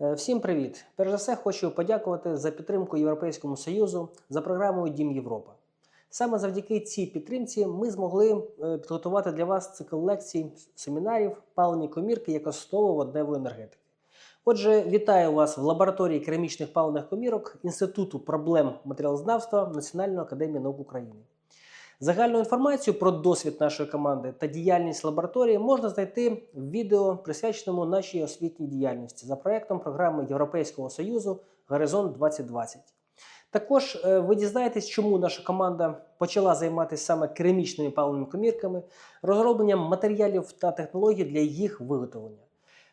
Е, Всім привіт! Перш за все, хочу подякувати за підтримку Європейському Союзу за програмою Дім Європа. Саме завдяки цій підтримці ми змогли е, підготувати для вас цикл лекцій, семінарів, палені комірки як основу водневої енергетики. Отже, вітаю вас в лабораторії керамічних паливних комірок Інституту проблем матеріалознавства Національної академії наук України. Загальну інформацію про досвід нашої команди та діяльність лабораторії можна знайти в відео, присвяченому нашій освітній діяльності за проектом програми Європейського Союзу Горизонт 2020. Також е, ви дізнаєтесь, чому наша команда почала займатися саме керамічними паливними комірками, розробленням матеріалів та технологій для їх виготовлення.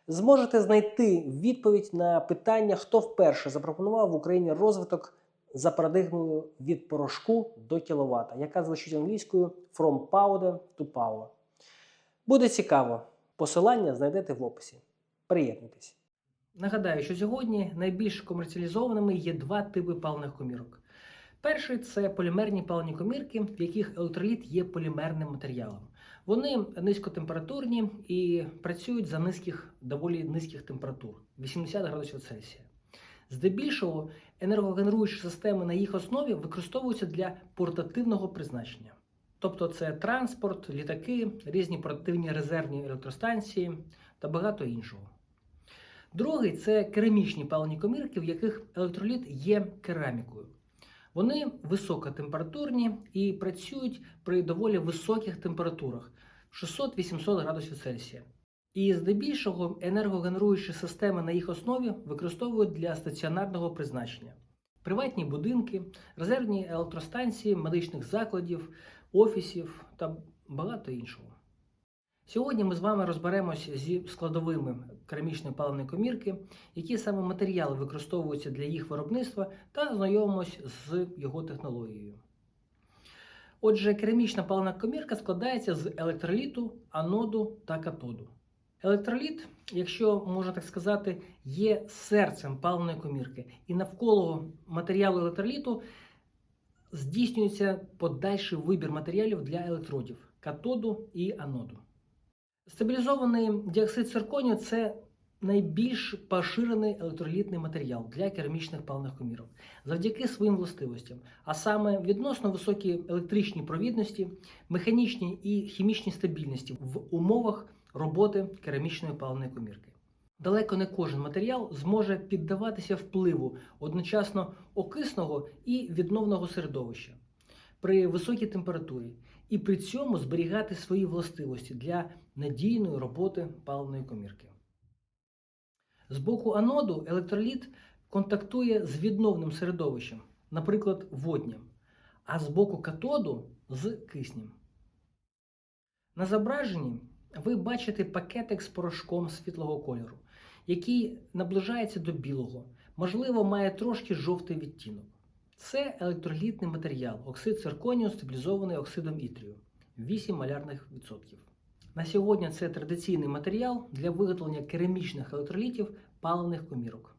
Зможете знайти відповідь на питання, хто вперше запропонував в Україні розвиток за парадигмою від порошку до кіловата, яка звучить англійською From powder to power. Буде цікаво. Посилання знайдете в описі. Приєднуйтесь. Нагадаю, що сьогодні найбільш комерціалізованими є два типи паливних комірок. Перший це полімерні паливні комірки, в яких електроліт є полімерним матеріалом. Вони низькотемпературні і працюють за низьких, доволі низьких температур 80 градусів Цельсія. Здебільшого енергогенеруючі системи на їх основі використовуються для портативного призначення. Тобто це транспорт, літаки, різні портативні резервні електростанції та багато іншого. Другий це керамічні паливні комірки, в яких електроліт є керамікою. Вони високотемпературні і працюють при доволі високих температурах 600-800 градусів Цельсія. І здебільшого енергогенеруючі системи на їх основі використовують для стаціонарного призначення: приватні будинки, резервні електростанції, медичних закладів, офісів та багато іншого. Сьогодні ми з вами розберемось зі складовими керамічної паливної комірки, які саме матеріали використовуються для їх виробництва, та знайомимось з його технологією. Отже, керамічна паливна комірка складається з електроліту, аноду та катоду. Електроліт, якщо можна так сказати, є серцем паливної комірки, і навколо матеріалу електроліту здійснюється подальший вибір матеріалів для електродів катоду і аноду. Стабілізований діоксид цирконію це найбільш поширений електролітний матеріал для керамічних паливних комірок завдяки своїм властивостям, а саме відносно високій електричній провідності, механічній і хімічній стабільності в умовах роботи керамічної паливної комірки. Далеко не кожен матеріал зможе піддаватися впливу одночасно окисного і відновного середовища при високій температурі і при цьому зберігати свої властивості для надійної роботи паливної комірки. З боку аноду електроліт контактує з відновним середовищем, наприклад, водням, а з боку катоду з киснем. На зображенні ви бачите пакетик з порошком світлого кольору, який наближається до білого, можливо, має трошки жовтий відтінок. Це електролітний матеріал, оксид цирконію, стабілізований оксидом ітрію 8 малярних відсотків. На сьогодні це традиційний матеріал для виготовлення керамічних електролітів паливних комірок.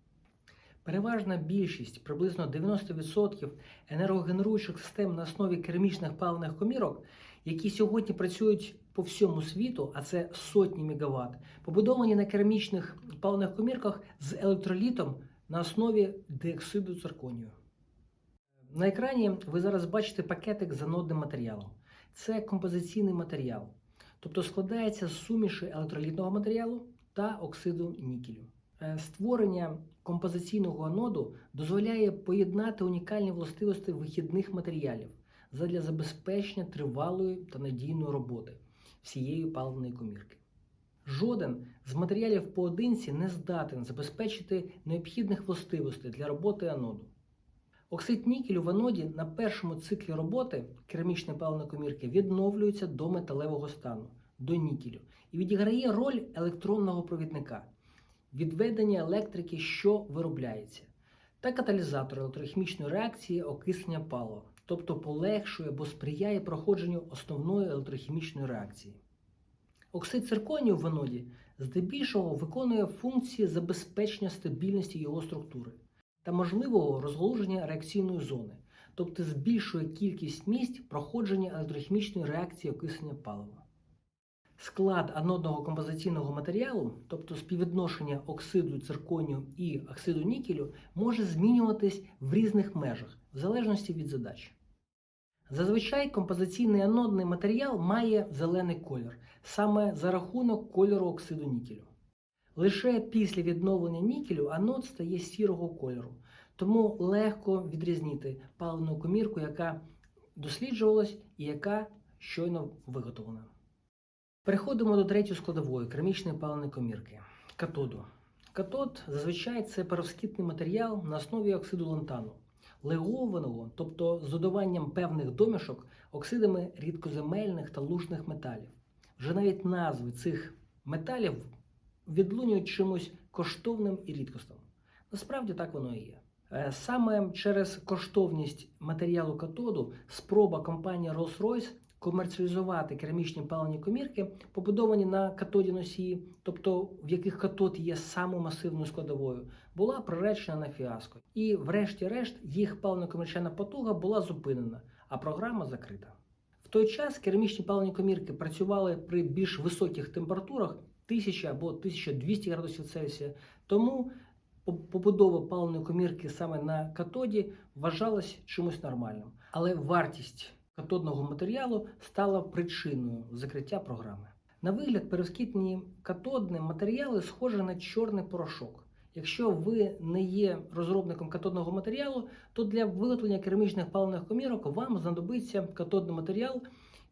Переважна більшість, приблизно 90% енергогенеруючих систем на основі керамічних паливних комірок, які сьогодні працюють по всьому світу, а це сотні мегаватт, побудовані на керамічних паливних комірках з електролітом на основі диоксиду цирконію. На екрані ви зараз бачите пакетик з анодним матеріалом. Це композиційний матеріал, тобто складається з суміші електролітного матеріалу та оксиду нікелю. Е, Створення композиційного аноду дозволяє поєднати унікальні властивості вихідних матеріалів задля забезпечення тривалої та надійної роботи всієї паливної комірки. Жоден з матеріалів поодинці не здатен забезпечити необхідних властивостей для роботи аноду. Оксид нікелю в аноді на першому циклі роботи керамічної паливної комірки відновлюється до металевого стану, до нікелю, і відіграє роль електронного провідника, відведення електрики, що виробляється, та каталізатор електрохімічної реакції окиснення палива, тобто полегшує або сприяє проходженню основної електрохімічної реакції. Оксид цирконію в аноді здебільшого виконує функції забезпечення стабільності його структури та можливого розголуження реакційної зони, тобто збільшує кількість місць проходження електрохімічної реакції окиснення палива. Склад анодного композиційного матеріалу, тобто співвідношення оксиду цирконію і оксиду нікелю, може змінюватись в різних межах в залежності від задач. Зазвичай композиційний анодний матеріал має зелений колір саме за рахунок кольору оксиду нікелю. Лише після відновлення нікелю анод стає сірого кольору, тому легко відрізнити паливну комірку, яка досліджувалась і яка щойно виготовлена. Переходимо до третьої складової керамічної паливної комірки катоду. Катод зазвичай це перовскітний матеріал на основі оксиду лантану, легованого, тобто з додаванням певних домішок оксидами рідкоземельних та лужних металів. Вже навіть назви цих металів відлунюють чимось коштовним і рідкосним. Насправді так воно і є. Е, Саме через коштовність матеріалу катоду спроба компанії Rolls-Royce комерціалізувати керамічні паливні комірки, побудовані на катоді носії, тобто в яких катод є самою масивною складовою, була приречена на фіаско. І, врешті-решт, їх паливно-комерчальна потуга була зупинена, а програма закрита. В той час керамічні паливні комірки працювали при більш високих температурах 1000 або 1200 градусів Цельсія, тому побудова паливної комірки саме на катоді вважалась чимось нормальним. Але вартість катодного матеріалу стала причиною закриття програми. На вигляд перескітні катодні матеріали схожі на чорний порошок. Якщо ви не є розробником катодного матеріалу, то для виготовлення керамічних паливних комірок вам знадобиться катодний матеріал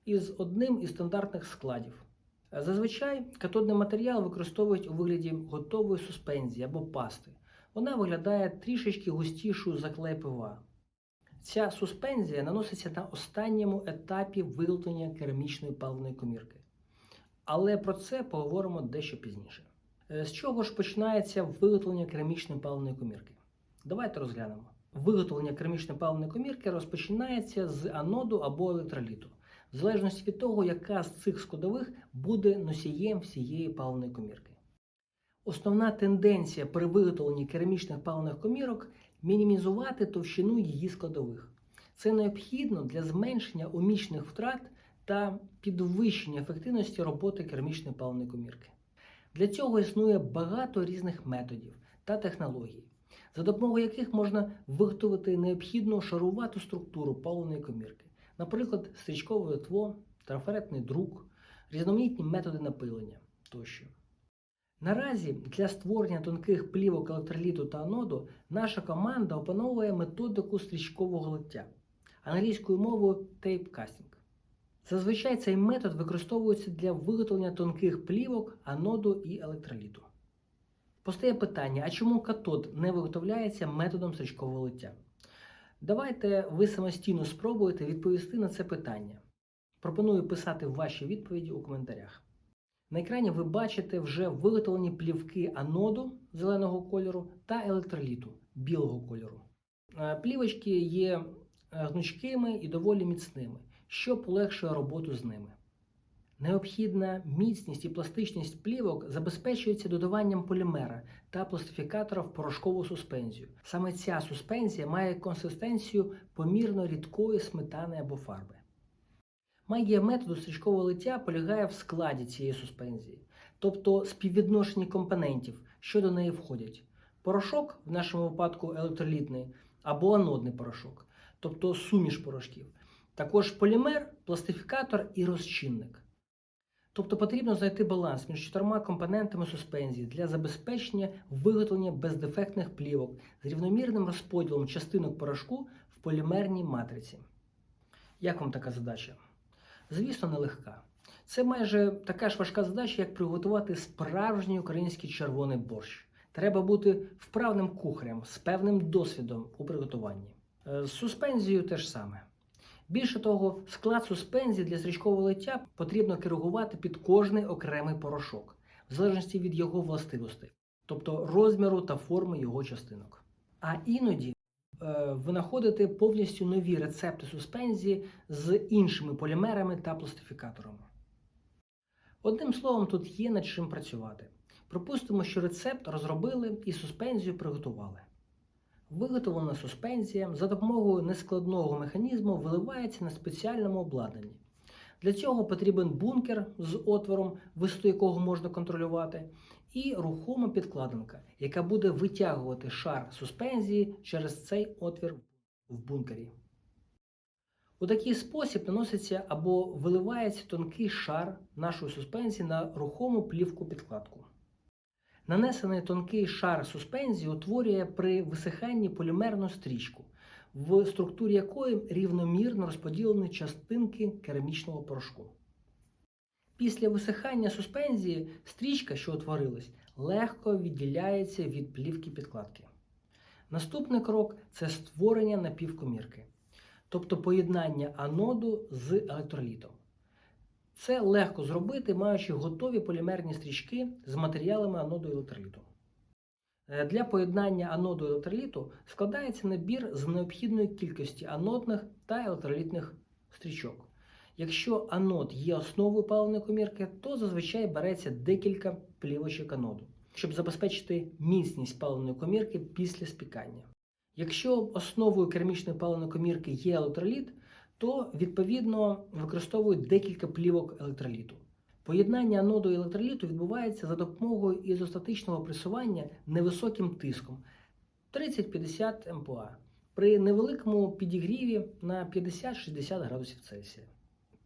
із одним із стандартних складів. Зазвичай катодний матеріал використовують у вигляді готової суспензії або пасти. Вона виглядає трішечки густішою за клей ПВА. Ця суспензія наноситься на останньому етапі виготовлення керамічної паливної комірки. Але про це поговоримо дещо пізніше. Е, З чого ж починається виготовлення керамічної паливної комірки? Давайте розглянемо. Виготовлення керамічної паливної комірки розпочинається з аноду або електроліту, в залежності від того, яка з цих складових буде носієм всієї паливної комірки. Основна тенденція при виготовленні керамічних паливних комірок мінімізувати товщину її складових. Це необхідно для зменшення умічних втрат та підвищення ефективності роботи керамічної паливної комірки. Для цього існує багато різних методів та технологій, за допомогою яких можна виготовити необхідну шарувату структуру паливної комірки, наприклад, стрічкове литво, трафаретний друк, різноманітні методи напилення тощо. Наразі для створення тонких плівок електроліту та аноду наша команда опановує методику стрічкового лиття англійською мовою тейпкастинг. Зазвичай цей метод використовується для виготовлення тонких плівок, аноду і електроліту. Постає питання: а чому катод не виготовляється методом стрічкового лиття? Давайте ви самостійно спробуєте відповісти на це питання. Пропоную писати ваші відповіді у коментарях. На екрані ви бачите вже виготовлені плівки аноду зеленого кольору та електроліту білого кольору. Е, Плівочки є е, гнучкими і доволі міцними, що полегшує роботу з ними. Необхідна міцність і пластичність плівок забезпечується додаванням полімера та пластифікатора в порошкову суспензію. Саме ця суспензія має консистенцію помірно рідкої сметани або фарби. Магія методу стрічкового лиття полягає в складі цієї суспензії, тобто співвідношенні компонентів, що до неї входять. Порошок, в нашому випадку електролітний, або анодний порошок, тобто суміш порошків. Також полімер, пластифікатор і розчинник. Тобто потрібно знайти баланс між чотирма компонентами суспензії для забезпечення виготовлення бездефектних плівок з рівномірним розподілом частинок порошку в полімерній матриці. Як вам така задача? Звісно, нелегка. Це майже така ж важка задача, як приготувати справжній український червоний борщ. Треба бути вправним кухарем з певним досвідом у приготуванні. Е, З суспензією теж саме. Більше того, склад суспензії для стрічкового лиття потрібно керувати під кожний окремий порошок, в залежності від його властивостей, тобто розміру та форми його частинок. А іноді винаходити повністю нові рецепти суспензії з іншими полімерами та пластифікаторами. Одним словом, тут є над чим працювати. Припустимо, що рецепт розробили і суспензію приготували. Виготовлена суспензія за допомогою нескладного механізму виливається на спеціальному обладнанні. Для цього потрібен бункер з отвором, висоту якого можна контролювати, і рухома підкладинка, яка буде витягувати шар суспензії через цей отвір в бункері. У такий спосіб наноситься або виливається тонкий шар нашої суспензії на рухому плівку підкладку. Нанесений тонкий шар суспензії утворює при висиханні полімерну стрічку, в структурі якої рівномірно розподілені частинки керамічного порошку. Після висихання суспензії стрічка, що утворилась, легко відділяється від плівки підкладки. Наступний крок це створення напівкомірки, тобто поєднання аноду з електролітом. Це легко зробити, маючи готові полімерні стрічки з матеріалами аноду і електроліту. Е, Для поєднання аноду електроліту складається набір з необхідної кількості анодних та електролітних стрічок. Якщо анод є основою паливної комірки, то зазвичай береться декілька плівочок аноду, щоб забезпечити міцність паливної комірки після спікання. Якщо основою керамічної паливної комірки є електроліт, то відповідно використовують декілька плівок електроліту. Поєднання аноду і електроліту відбувається за допомогою ізостатичного пресування невисоким тиском 30-50 МПа при невеликому підігріві на 50-60 градусів Цельсія.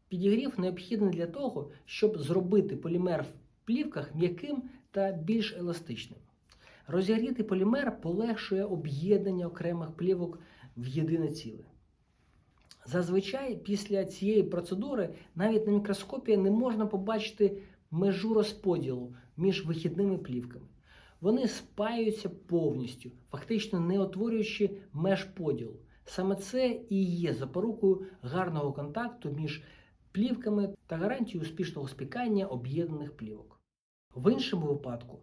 Підігрів необхідний для того, щоб зробити полімер в плівках м'яким та більш еластичним. Розігрітий полімер полегшує об'єднання окремих плівок в єдине ціле. Зазвичай після цієї процедури навіть на мікроскопі не можна побачити межу розподілу між вихідними плівками. Вони спаюються повністю, фактично не утворюючи меж поділу. Саме це і є запорукою гарного контакту між плівками та гарантією успішного спікання об'єднаних плівок. В іншому випадку,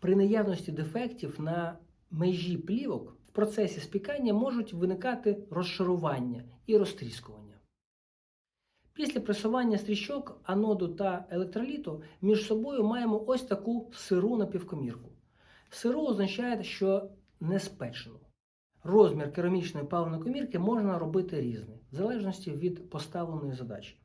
при наявності дефектів на межі плівок процесі спікання можуть виникати розшарування і розтріскування. Після пресування стрічок аноду та електроліту між собою маємо ось таку сиру напівкомірку. Сиру означає, що не спечену. Розмір керамічної паливної комірки можна робити різний, в залежності від поставленої задачі.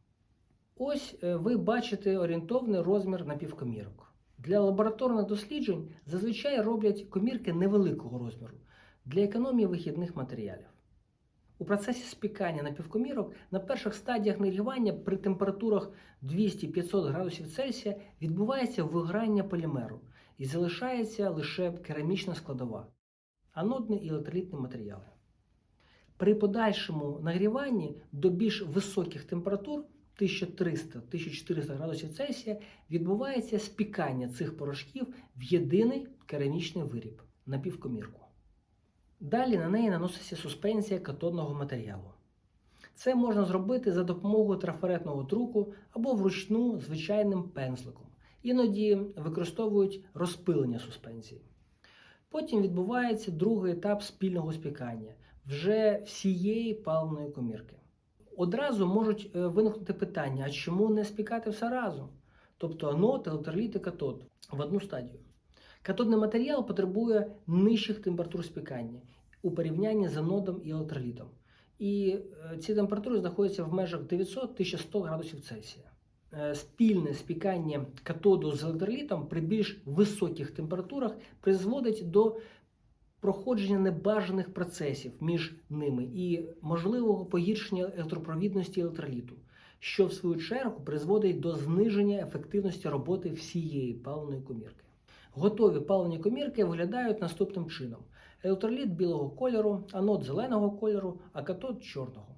Ось е, ви бачите орієнтовний розмір напівкомірок. Для лабораторних досліджень зазвичай роблять комірки невеликого розміру для економії вихідних матеріалів. У процесі спікання напівкомірок на перших стадіях нагрівання при температурах 200-500 градусів Цельсія відбувається виграння полімеру і залишається лише керамічна складова, анодні і електролітні матеріали. При подальшому нагріванні до більш високих температур 1300-1400 градусів Цельсія відбувається спікання цих порошків в єдиний керамічний виріб напівкомірку. Далі на неї наноситься суспензія катодного матеріалу. Це можна зробити за допомогою трафаретного друку або вручну звичайним пензликом. Іноді використовують розпилення суспензії. Потім відбувається другий етап спільного спікання вже всієї паливної комірки. Одразу можуть е, виникнути питання: а чому не спікати все разом? Тобто анод, електроліт і катод в одну стадію. Катодний матеріал потребує нижчих температур спікання у порівнянні з анодом і електролітом. І е, ці температури знаходяться в межах 900-1100 градусів Цельсія. Е, Спільне спікання катоду з електролітом при більш високих температурах призводить до проходження небажаних процесів між ними і можливого погіршення електропровідності електроліту, що в свою чергу призводить до зниження ефективності роботи всієї паливної комірки. Готові паливні комірки виглядають наступним чином: електроліт білого кольору, анод зеленого кольору, а катод чорного.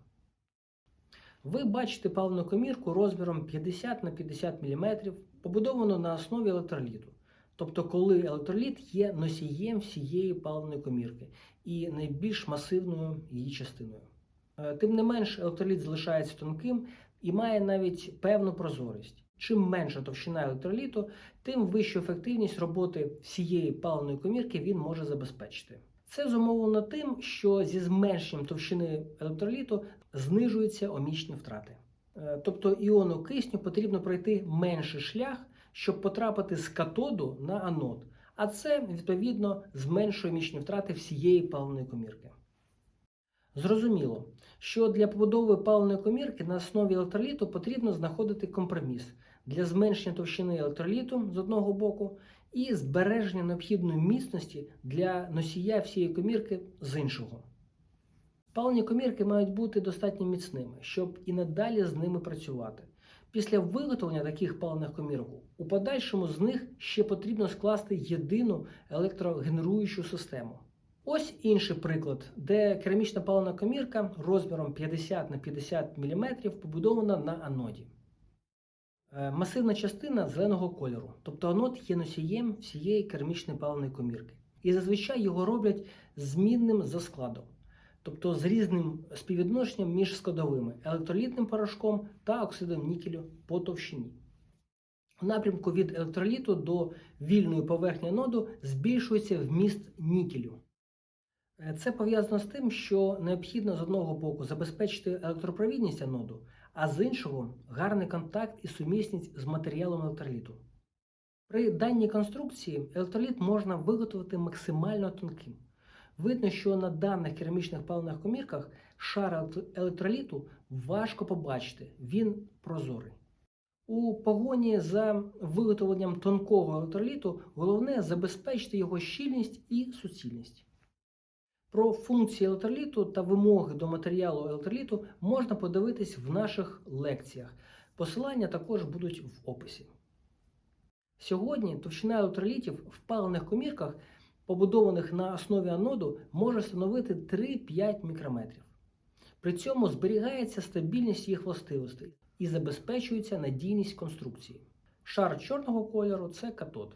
Ви бачите паливну комірку розміром 50 на 50 мм, побудовану на основі електроліту. Тобто, коли електроліт є носієм всієї паливної комірки і найбільш масивною її частиною. Е, Тим не менш, електроліт залишається тонким і має навіть певну прозорість. Чим менша товщина електроліту, тим вищу ефективність роботи всієї паливної комірки він може забезпечити. Це зумовлено тим, що зі зменшенням товщини електроліту знижуються омічні втрати. Е, Тобто іону кисню потрібно пройти менший шлях, щоб потрапити з катоду на анод, а це відповідно зменшує мічні втрати всієї паливної комірки. Зрозуміло, що для побудови паливної комірки на основі електроліту потрібно знаходити компроміс для зменшення товщини електроліту з одного боку і збереження необхідної міцності для носія всієї комірки з іншого. Паливні комірки мають бути достатньо міцними, щоб і надалі з ними працювати. Після виготовлення таких паливних комірок у подальшому з них ще потрібно скласти єдину електрогенеруючу систему. Ось інший приклад, де керамічна паливна комірка розміром 50 на 50 мм побудована на аноді. Е, Масивна частина зеленого кольору, тобто анод є носієм всієї керамічної паливної комірки. І зазвичай його роблять змінним за складом, тобто з різним співвідношенням між складовими електролітним порошком та оксидом нікелю по товщині. В напрямку від електроліту до вільної поверхні аноду збільшується вміст нікелю. Е, Це пов'язано з тим, що необхідно з одного боку забезпечити електропровідність аноду, а з іншого гарний контакт і сумісність з матеріалом електроліту. При даній конструкції електроліт можна виготовити максимально тонким. Видно, що на даних керамічних паливних комірках шар електроліту важко побачити, він прозорий. У погоні за виготовленням тонкого електроліту головне забезпечити його щільність і суцільність. Про функції електроліту та вимоги до матеріалу електроліту можна подивитись в наших лекціях. Посилання також будуть в описі. Сьогодні товщина електролітів в паливних комірках, побудованих на основі аноду, може становити 3-5 мікрометрів. При цьому зберігається стабільність їх властивостей і забезпечується надійність конструкції. Шар чорного кольору це катод.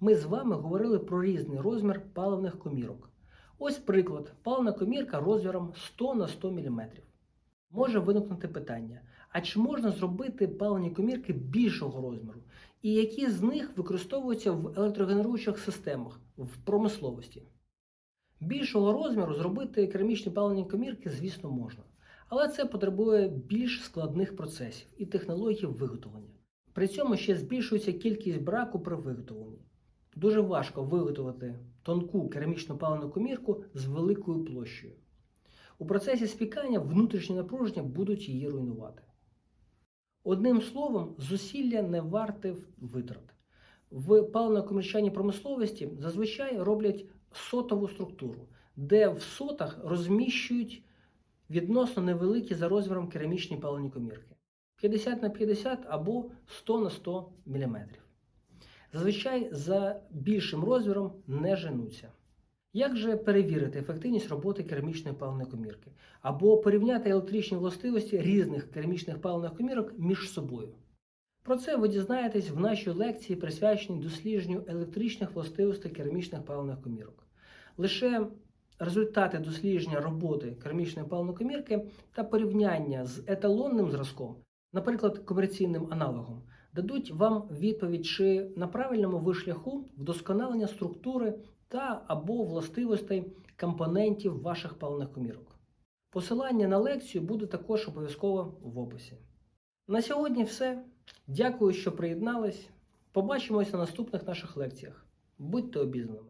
Ми з вами говорили про різний розмір паливних комірок. Ось приклад: паливна комірка розміром 100 на 100 мм. Може виникнути питання: а чи можна зробити паливні комірки більшого розміру? І які з них використовуються в електрогенеруючих системах в промисловості? Більшого розміру зробити керамічні паливні комірки, звісно, можна. Але це потребує більш складних процесів і технологій виготовлення. При цьому ще збільшується кількість браку при виготовленні. Дуже важко виготовити тонку керамічну паливну комірку з великою площею. У процесі спікання внутрішні напруження будуть її руйнувати. Одним словом, зусилля не варте витрат. В паливно-комерчальній промисловості зазвичай роблять сотову структуру, де в сотах розміщують відносно невеликі за розміром керамічні паливні комірки 50 на 50 або 100 на 100 мм. Зазвичай за більшим розміром не женуться. Як же перевірити ефективність роботи керамічної паливної комірки або порівняти електричні властивості різних керамічних паливних комірок між собою? Про це ви дізнаєтесь в нашій лекції, присвяченій дослідженню електричних властивостей керамічних паливних комірок. Лише результати дослідження роботи керамічної паливної комірки та порівняння з еталонним зразком, наприклад, комерційним аналогом, дадуть вам відповідь, чи на правильному ви шляху вдосконалення структури та або властивостей компонентів ваших паливних комірок. Посилання на лекцію буде також обов'язково в описі. На сьогодні все. Дякую, що приєднались. Побачимося на наступних наших лекціях. Будьте обізнаними!